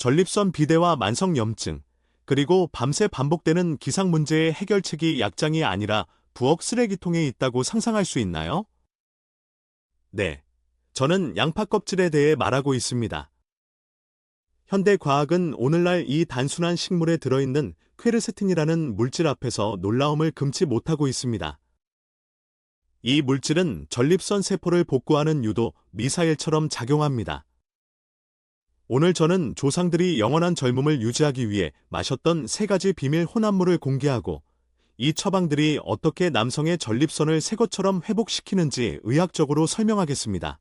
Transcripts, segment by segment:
전립선 비대와 만성염증, 그리고 밤새 반복되는 기상 문제의 해결책이 약장이 아니라 부엌 쓰레기통에 있다고 상상할 수 있나요? 네. 저는 양파 껍질에 대해 말하고 있습니다. 현대 과학은 오늘날 이 단순한 식물에 들어있는 퀘르세틴이라는 물질 앞에서 놀라움을 금치 못하고 있습니다. 이 물질은 전립선 세포를 복구하는 유도 미사일처럼 작용합니다. 오늘 저는 조상들이 영원한 젊음을 유지하기 위해 마셨던 세 가지 비밀 혼합물을 공개하고 이 처방들이 어떻게 남성의 전립선을 새 것처럼 회복시키는지 의학적으로 설명하겠습니다.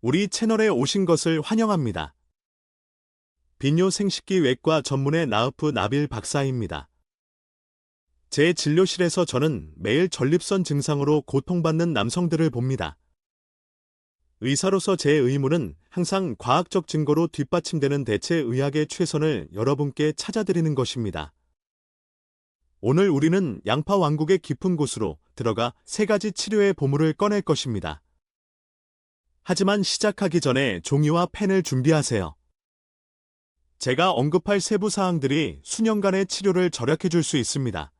우리 채널에 오신 것을 환영합니다. 비뇨 생식기 외과 전문의 나우프 나빌 박사입니다. 제 진료실에서 저는 매일 전립선 증상으로 고통받는 남성들을 봅니다. 의사로서 제 의무는 항상 과학적 증거로 뒷받침되는 대체 의학의 최선을 여러분께 찾아드리는 것입니다. 오늘 우리는 양파 왕국의 깊은 곳으로 들어가 세 가지 치료의 보물을 꺼낼 것입니다. 하지만 시작하기 전에 종이와 펜을 준비하세요. 제가 언급할 세부 사항들이 수년간의 치료를 절약해 줄 수 있습니다.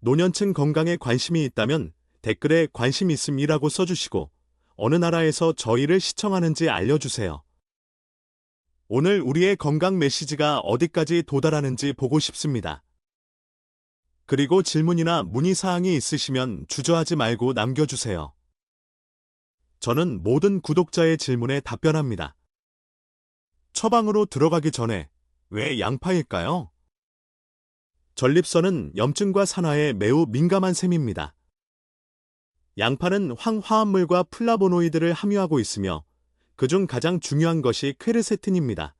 노년층 건강에 관심이 있다면 댓글에 관심 있음이라고 써주시고 어느 나라에서 저희를 시청하는지 알려주세요. 오늘 우리의 건강 메시지가 어디까지 도달하는지 보고 싶습니다. 그리고 질문이나 문의 사항이 있으시면 주저하지 말고 남겨주세요. 저는 모든 구독자의 질문에 답변합니다. 처방으로 들어가기 전에 왜 양파일까요? 전립선은 염증과 산화에 매우 민감한 셈입니다. 양파는 황화합물과 플라보노이드를 함유하고 있으며 그중 가장 중요한 것이 퀘르세틴입니다.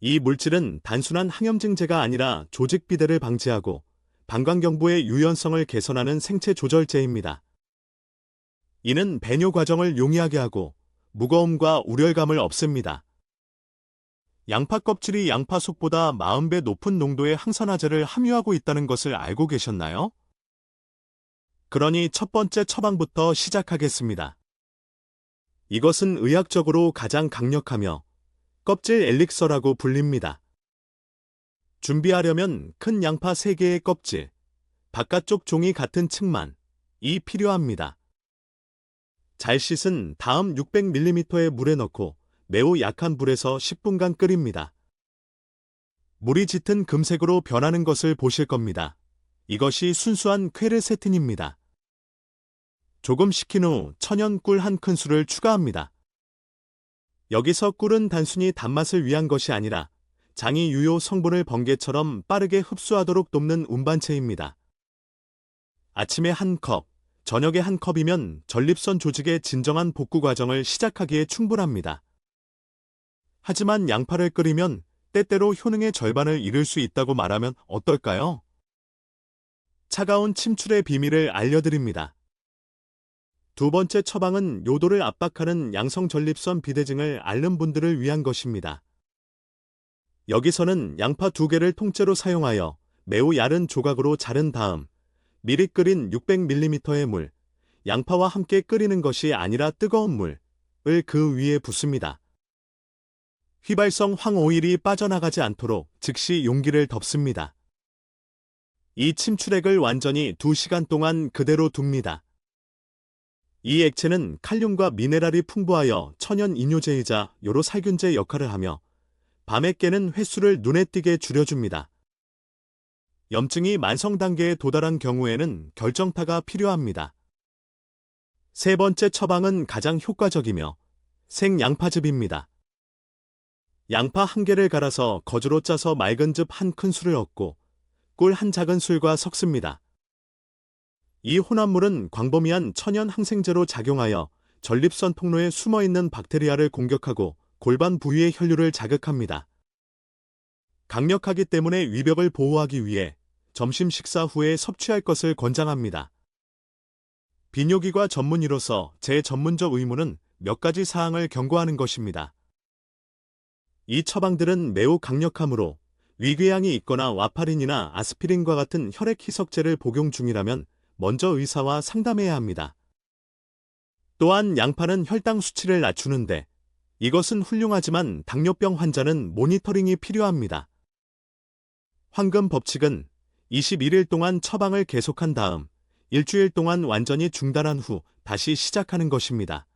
이 물질은 단순한 항염증제가 아니라 조직 비대를 방지하고 방광경부의 유연성을 개선하는 생체 조절제입니다. 이는 배뇨 과정을 용이하게 하고 무거움과 우열감을 없앱니다. 양파 껍질이 양파 속보다 40배 높은 농도의 항산화제를 함유하고 있다는 것을 알고 계셨나요? 그러니 첫 번째 처방부터 시작하겠습니다. 이것은 의학적으로 가장 강력하며 껍질 엘릭서라고 불립니다. 준비하려면 큰 양파 3개의 껍질, 바깥쪽 종이 같은 층만, 이 필요합니다. 잘 씻은 다음 600ml의 물에 넣고 매우 약한 불에서 10분간 끓입니다. 물이 짙은 금색으로 변하는 것을 보실 겁니다. 이것이 순수한 퀘르세틴입니다. 조금 식힌 후 천연 꿀 한 큰술을 추가합니다. 여기서 꿀은 단순히 단맛을 위한 것이 아니라 장이 유효 성분을 번개처럼 빠르게 흡수하도록 돕는 운반체입니다. 아침에 한 컵, 저녁에 한 컵이면 전립선 조직의 진정한 복구 과정을 시작하기에 충분합니다. 하지만 양파를 끓이면 때때로 효능의 절반을 잃을 수 있다고 말하면 어떨까요? 차가운 침출의 비밀을 알려드립니다. 두 번째 처방은 요도를 압박하는 양성 전립선 비대증을 앓는 분들을 위한 것입니다. 여기서는 양파 두 개를 통째로 사용하여 매우 얇은 조각으로 자른 다음 미리 끓인 600ml의 물, 양파와 함께 끓이는 것이 아니라 뜨거운 물을 그 위에 붓습니다. 휘발성 황오일이 빠져나가지 않도록 즉시 용기를 덮습니다. 이 침출액을 완전히 2시간 동안 그대로 둡니다. 이 액체는 칼륨과 미네랄이 풍부하여 천연 이뇨제이자 요로 살균제 역할을 하며 밤에 깨는 횟수를 눈에 띄게 줄여줍니다. 염증이 만성 단계에 도달한 경우에는 결정타가 필요합니다. 세 번째 처방은 가장 효과적이며 생양파즙입니다. 양파 한 개를 갈아서 거즈로 짜서 맑은 즙 한 큰술을 얻고 꿀 한 작은 술과 섞습니다. 이 혼합물은 광범위한 천연 항생제로 작용하여 전립선 통로에 숨어 있는 박테리아를 공격하고 골반 부위의 혈류를 자극합니다. 강력하기 때문에 위벽을 보호하기 위해 점심 식사 후에 섭취할 것을 권장합니다. 비뇨기과 전문의로서 제 전문적 의무는 몇 가지 사항을 경고하는 것입니다. 이 처방들은 매우 강력하므로 위궤양이 있거나 와파린이나 아스피린과 같은 혈액 희석제를 복용 중이라면 먼저 의사와 상담해야 합니다. 또한 양파는 혈당 수치를 낮추는데 이것은 훌륭하지만 당뇨병 환자는 모니터링이 필요합니다. 황금 법칙은 21일 동안 처방을 계속한 다음 일주일 동안 완전히 중단한 후 다시 시작하는 것입니다.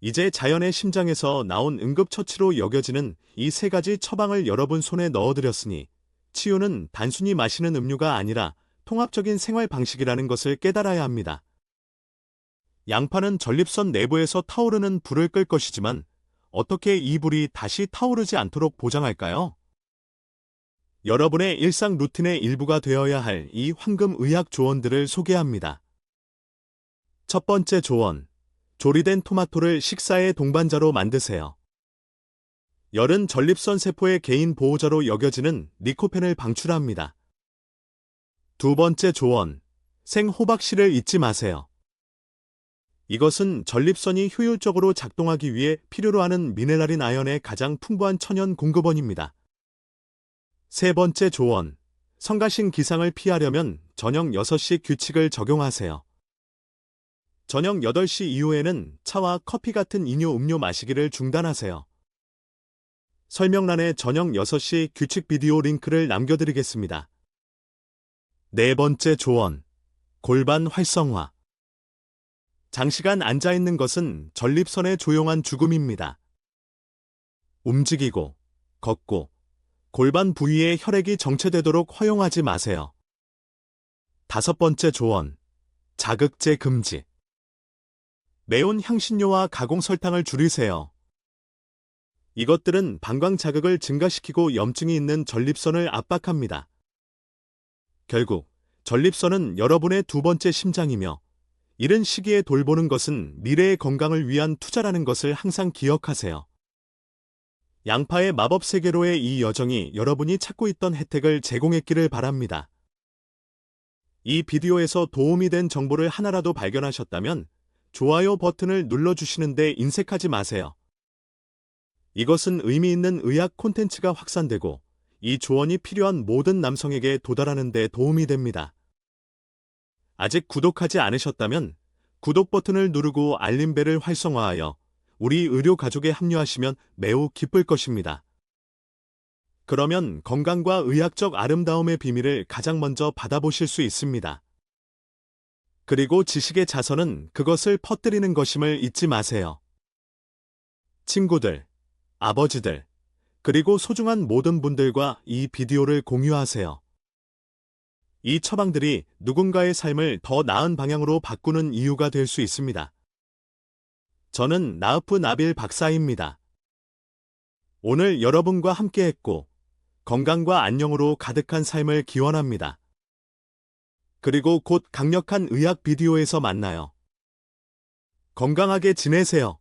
이제 자연의 심장에서 나온 응급처치로 여겨지는 이 세 가지 처방을 여러분 손에 넣어드렸으니 치유는 단순히 마시는 음료가 아니라 통합적인 생활 방식이라는 것을 깨달아야 합니다. 양파는 전립선 내부에서 타오르는 불을 끌 것이지만 어떻게 이 불이 다시 타오르지 않도록 보장할까요? 여러분의 일상 루틴의 일부가 되어야 할 이 황금 의학 조언들을 소개합니다. 첫 번째 조언. 조리된 토마토를 식사의 동반자로 만드세요. 열은 전립선 세포의 개인 보호자로 여겨지는 리코펜을 방출합니다. 두 번째 조언. 생호박씨를 잊지 마세요. 이것은 전립선이 효율적으로 작동하기 위해 필요로 하는 미네랄인 아연의 가장 풍부한 천연 공급원입니다. 세 번째 조언. 성가신 기상을 피하려면 저녁 6시 규칙을 적용하세요. 저녁 8시 이후에는 차와 커피 같은 이뇨 음료 마시기를 중단하세요. 설명란에 저녁 6시 규칙 비디오 링크를 남겨드리겠습니다. 네 번째 조언. 골반 활성화. 장시간 앉아있는 것은 전립선의 조용한 죽음입니다. 움직이고, 걷고, 골반 부위에 혈액이 정체되도록 허용하지 마세요. 다섯 번째 조언. 자극제 금지. 매운 향신료와 가공 설탕을 줄이세요. 이것들은 방광 자극을 증가시키고 염증이 있는 전립선을 압박합니다. 결국 전립선은 여러분의 두 번째 심장이며 이른 시기에 돌보는 것은 미래의 건강을 위한 투자라는 것을 항상 기억하세요. 양파의 마법 세계로의 이 여정이 여러분이 찾고 있던 혜택을 제공했기를 바랍니다. 이 비디오에서 도움이 된 정보를 하나라도 발견하셨다면 좋아요 버튼을 눌러주시는데 인색하지 마세요. 이것은 의미 있는 의학 콘텐츠가 확산되고 이 조언이 필요한 모든 남성에게 도달하는 데 도움이 됩니다. 아직 구독하지 않으셨다면 구독 버튼을 누르고 알림벨을 활성화하여 우리 의료 가족에 합류하시면 매우 기쁠 것입니다. 그러면 건강과 의학적 아름다움의 비밀을 가장 먼저 받아보실 수 있습니다. 그리고 지식의 자선은 그것을 퍼뜨리는 것임을 잊지 마세요. 친구들, 아버지들, 그리고 소중한 모든 분들과 이 비디오를 공유하세요. 이 처방들이 누군가의 삶을 더 나은 방향으로 바꾸는 이유가 될 수 있습니다. 저는 나우프 나빌 박사입니다. 오늘 여러분과 함께했고 건강과 안녕으로 가득한 삶을 기원합니다. 그리고 곧 강력한 의학 비디오에서 만나요. 건강하게 지내세요.